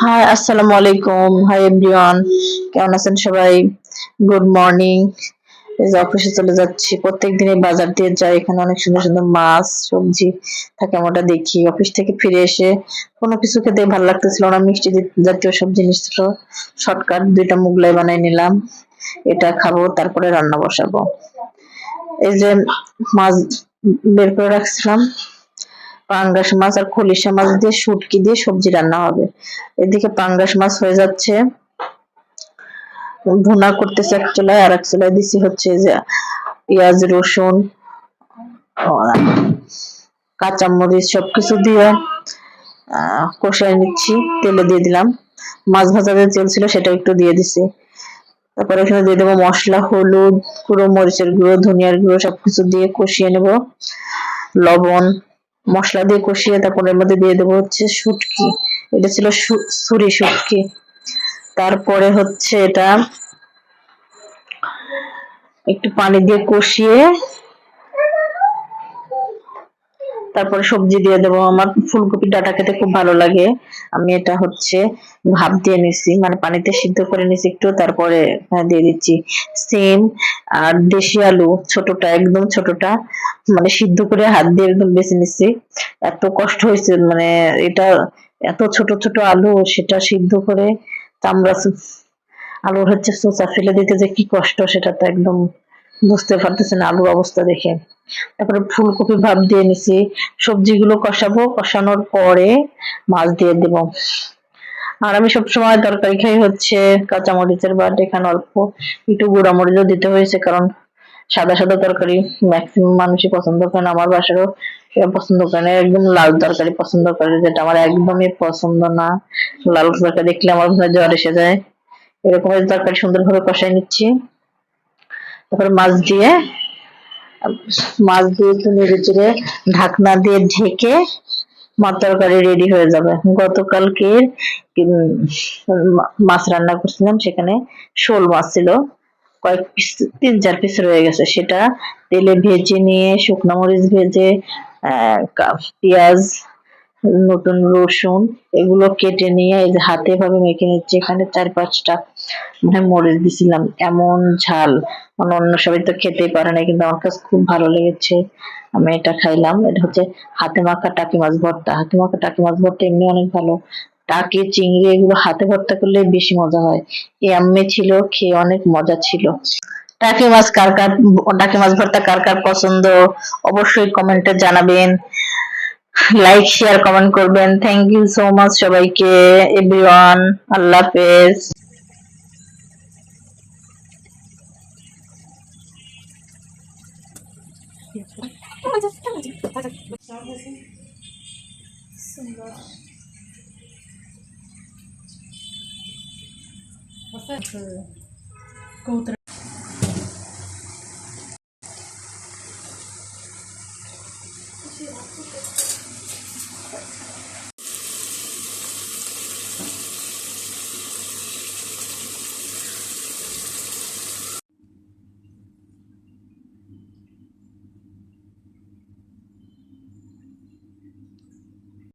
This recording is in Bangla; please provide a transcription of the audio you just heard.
হাই আসসালামু আলাইকুম হাই এভরিওয়ান কেমন আছেন সবাই? গুড মর্নিং এই যে অফিসে চলে যাচ্ছি। প্রত্যেক দিনই বাজার দিয়ে যাই। এখানে অনেক সুন্দর সুন্দর মাছ, সবজি থাকে আমরা দেখি। অফিস থেকে ফিরে এসে কোনো কিছু খেতে ভালো লাগতেছিল না। মিষ্টি জাতীয় সব জিনিস শর্টকাট দুইটা মুগলাই বানাই নিলাম। এটা খাব, তারপরে রান্না বসাবো। এই যে মাছ বের করে রাখছিলাম। পাঙ্গাস মাছ আর খলিশা মাছ দিয়ে শুটকি দিয়ে সবজি রান্না হবে। এদিকে পাঙ্গাস মাছ হয়ে যাচ্ছে। ভুনা করতেছে এক চুলায় আর এক চুলায় দিছি হচ্ছে যে পেঁয়াজ, রসুন, কাঁচামরিচ সবকিছু দিয়ে কষায় নিচ্ছি, তেলে দিয়ে দিলাম। মাছ ভাজা যে তেল ছিল সেটা একটু দিয়ে দিছি। তারপরে এখানে দিয়ে দেবো মশলা, হলুদ গুঁড়ো মরিচের গুঁড়ো, ধনিয়ার গুঁড়ো সবকিছু দিয়ে কষিয়ে নেব। লবণ মশলা দিয়ে কষিয়ে তারপর এর মধ্যে দিয়ে দেবো হচ্ছে শুটকি। এটা ছিল সুরি শুটকি। তারপরে হচ্ছে এটা একটু পানি দিয়ে কষিয়ে তারপরে সবজি দিয়ে দেবো। আমার ফুলকপি ডাটা খেতে খুব ভালো লাগে। আমি এটা হচ্ছে ভাপ দিয়ে নিছি মানে পানিতে সিদ্ধ করে নিছি একটু, তারপরে দিয়ে দিচ্ছি সিম আর দেশি আলু, ছোটটা, একদম ছোটটা মানে সিদ্ধ করে হাত দিয়ে একদম বেছে নিছি। এত কষ্ট হয়েছে মানে এটা এত ছোট ছোট আলু, সেটা সিদ্ধ করে আমরা আলুর হচ্ছে চোচা ফেলে দিতে যে কি কষ্ট, সেটা তো একদম বুঝতে পারতেছেন আলুর অবস্থা দেখে। তারপরে ফুলকপি ভাপ দিয়ে নিছি। সবজিগুলো কষাবো, কষানোর পরে মাছ দিয়ে দেব। আর আমি সবসময় তরকারি খাই হচ্ছে কাঁচামরিচের বাট, এখানে অল্প একটু গুঁড়া মরিচও দিতে হয়েছে কারণ সাদা সাদা তরকারি ম্যাক্সিমাম মানুষই পছন্দ করে আমার বাসারও পছন্দ করে না, একদম লাল তরকারি পছন্দ করে, যেটা আমার একদমই পছন্দ না। লাল তরকারি দেখলে আমার মনে জ্বর এসে যায়। এরকম তরকারি সুন্দরভাবে কষাই নিচ্ছি। তারপরে মাছ দিয়ে মাছ দিয়ে একটু নেড়ে চেড়ে ঢাকনা দিয়ে ঢেকে মাছ তরকারি রেডি হয়ে যাবে। গতকালকে মাছ রান্না করছিলাম, সেখানে শোল মাছ ছিল। কয়েক পিস তিন চার পিস রয়ে গেছে। সেটা তেলে ভেজে নিয়ে, শুকনো মরিচ ভেজে পেঁয়াজ, নতুন রসুন, এগুলো কেটে নিয়ে হাতে ভাবে মেখে নিচ্ছে। এখানে চার পাঁচটা মরিচ দিছিলাম, এমন ঝাল। মানে অন্য সবাই তো খেতেই পারে না, কিন্তু আমার কাছে খুব ভালো লেগেছে। আমি এটা খাইলাম, এটা হচ্ছে হাতে মাখা টাকি মাছ ভর্তা। হাতে মাখা টাকি মাছ ভর্তা এমনি অনেক ভালো। টাকি, চিংড়ি এগুলো হাতে ভর্তা করলে বেশি মজা হয়। এই ছিল, খেয়ে অনেক মজা ছিল। টাকি মাছ কার কার, টাকি মাছ ভর্তা কার কার পছন্দ, অবশ্যই কমেন্টে জানাবেন। লাইক শেয়ার কমেন্ট করবেন। থ্যাংক ইউ সো মাচ সবাইকে এভরিওয়ান আল্লাহ হাফেজ। 干嘛去？干嘛去？干嘛去？大家。什么？我算是够的。